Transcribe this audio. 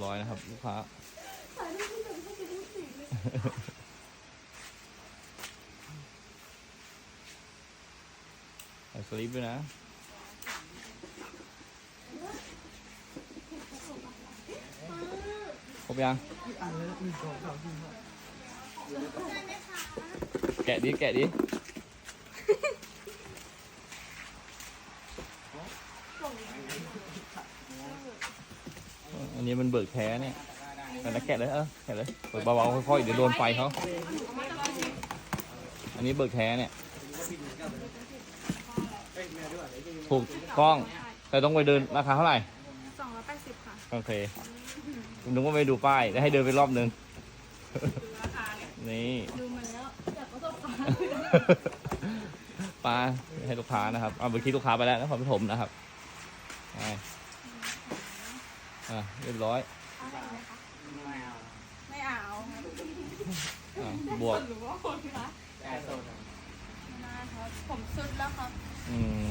บร้อยนะครับลูกค้าถ่ายรูปที่แบบให้ดูสีเลยใส่สลิปด้วยนะครบยังอันละหนึ่งสองสามสี่ห้าแกะดิ แกะดิ อันนี้มันเบิกแท้เนี่ยแต่ละแกะเลยเออแกะเลยเปิดเบาๆค่อยๆเดี๋ยวโดนไฟเขาอันนี้เบิกแท้เนี่ยถูกต้องแต่ต้องไปเดินราคาเท่าไหร่สองร้อยแปดสิบค่ะโอเคนึกว่าไปดูป้ายแล้วให้เดินไปรอบนึงราคาเนี่ยนี่ดูมาแล้วจากประสบการณ์ปลาให้ลูกค้านะครับเอาเมื่อกี้ลูกค้าไปแล้วนครปฐมนะครับไป อะเรียบร้อยไม่เอาไม่เอาอะบวกหรือว่าคนคะแอร์โซนไม่ได้ครับผมสุดแล้วครับ อืม